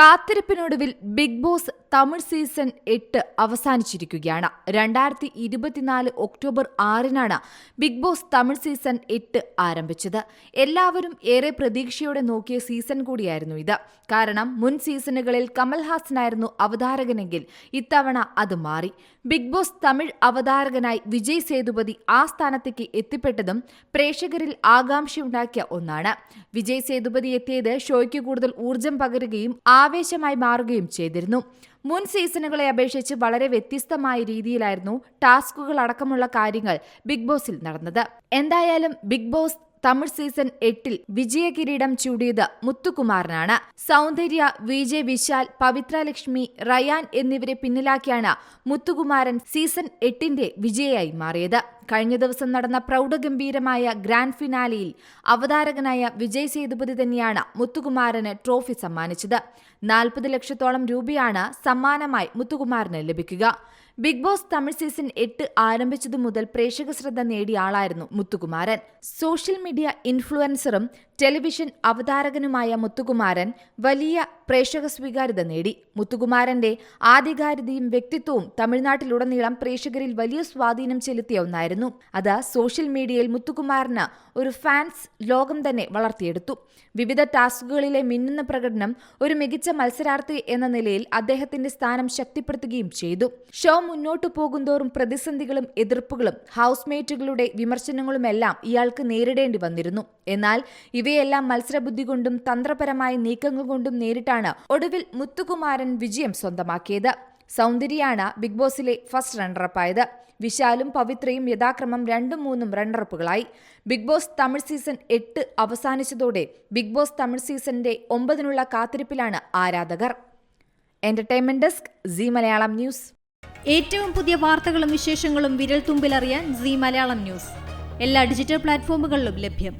കാത്തിരിപ്പിനൊടുവിൽ big Boss Tamil season എട്ട് അവസാനിച്ചിരിക്കുകയാണ്. രണ്ടായിരത്തി ഇരുപത്തിനാല് ഒക്ടോബർ ആറിനാണ് ബിഗ് ബോസ് തമിഴ് സീസൺ എട്ട് ആരംഭിച്ചത്. എല്ലാവരും ഏറെ പ്രതീക്ഷയോടെ നോക്കിയ സീസൺ കൂടിയായിരുന്നു ഇത്. കാരണം മുൻ സീസണുകളിൽ കമൽഹാസനായിരുന്നു അവതാരകനെങ്കിൽ ഇത്തവണ അത് മാറി. ബിഗ് ബോസ് തമിഴ് അവതാരകനായി വിജയ് സേതുപതി ആ സ്ഥാനത്തേക്ക് എത്തിപ്പെട്ടതും പ്രേക്ഷകരിൽ ആകാംക്ഷയുണ്ടാക്കിയ ഒന്നാണ്. വിജയ് സേതുപതി എത്തിയത് ഷോയ്ക്ക് കൂടുതൽ ഊർജം പകരുകയും ആവേശമായി മാറുകയും ചെയ്തിരുന്നു. മുൻ സീസണുകളെ അപേക്ഷിച്ച് വളരെ വ്യത്യസ്തമായ രീതിയിലായിരുന്നു ടാസ്കുകൾ അടക്കമുള്ള കാര്യങ്ങൾ ബിഗ് ബോസിൽ നടന്നത്. എന്തായാലും ബിഗ് ബോസ് തമിഴ് സീസൺ എട്ടിൽ വിജയകിരീടം ചൂടിയത് മുത്തുകുമാറിനാണ്. സൗന്ദര്യ വിജയ് വിശാൽ പവിത്ര ലക്ഷ്മി റയാൻ എന്നിവരെ പിന്നിലാക്കിയാണ് മുത്തുകുമാരൻ സീസൺ എട്ടിന്റെ വിജയായി മാറിയത്. കഴിഞ്ഞ ദിവസം നടന്ന പ്രൗഢഗംഭീരമായ ഗ്രാൻഡ് ഫിനാലിയിൽ അവതാരകനായ വിജയ് സേതുപതി തന്നെയാണ് മുത്തുകുമാരന് ട്രോഫി സമ്മാനിച്ചത്. നാൽപ്പത് ലക്ഷത്തോളം രൂപയാണ് സമ്മാനമായി മുത്തുകുമാരന് ലഭിക്കുക. ബിഗ് ബോസ് തമിഴ് സീസൺ എട്ട് ആരംഭിച്ചതു മുതൽ പ്രേക്ഷക ശ്രദ്ധ നേടിയ ആളായിരുന്നു മുത്തുകുമാരൻ. സോഷ്യൽ മീഡിയ ഇൻഫ്ലുവൻസറും ടെലിവിഷൻ അവതാരകനുമായ മുത്തുകുമാരൻ വലിയ പ്രേക്ഷക സ്വീകാര്യത നേടി. മുത്തുകുമാരന്റെ ആധികാരികതയും വ്യക്തിത്വവും തമിഴ്നാട്ടിലുടനീളം പ്രേക്ഷകരിൽ വലിയ സ്വാധീനം ചെലുത്തിയ ഒന്നായിരുന്നു. അത് സോഷ്യൽ മീഡിയയിൽ മുത്തുകുമാരന് ഒരു ഫാൻസ് ലോകം തന്നെ വളർത്തിയെടുത്തു. വിവിധ ടാസ്കുകളിലെ മിന്നുന്ന പ്രകടനം ഒരു മികച്ച മത്സരാർത്ഥി എന്ന നിലയിൽ അദ്ദേഹത്തിന്റെ സ്ഥാനം ശക്തിപ്പെടുത്തുകയും ചെയ്തു. ഷോ മുന്നോട്ടു പോകുന്തോറും പ്രതിസന്ധികളും എതിർപ്പുകളും ഹൗസ്മേറ്റുകളുടെ വിമർശനങ്ങളുമെല്ലാം ഇയാൾക്ക് നേരിടേണ്ടി വന്നിരുന്നു. എന്നാൽ ഇവയെല്ലാം മത്സരബുദ്ധി കൊണ്ടും തന്ത്രപരമായ നീക്കങ്ങൾ കൊണ്ടും നേരിട്ടാണ് ഒടുവിൽ മുത്തുകുമാരൻ വിജയം സ്വന്തമാക്കിയത്. സൗന്ദര്യയാണ് ബിഗ് ബോസിലെ ഫസ്റ്റ് റണ്ണറപ്പായത്. വിശാലും പവിത്രയും യഥാക്രമം രണ്ടും മൂന്നും റണ്ണറപ്പുകളായി. ബിഗ് ബോസ് തമിഴ് സീസൺ എട്ട് അവസാനിച്ചതോടെ ബിഗ് ബോസ് തമിഴ് സീസണിന്റെ ഒമ്പതിനുള്ള കാത്തിരിപ്പിലാണ് ആരാധകർ. Entertainment desk Zee Malayalam news. ഏറ്റവും പുതിയ വാർത്തകളും വിശേഷങ്ങളും വിരൽ തുമ്പിലറിയാൻ സി മലയാളം ന്യൂസ്. എല്ലാ ഡിജിറ്റൽ പ്ലാറ്റ്ഫോമുകളിലും ലഭ്യം.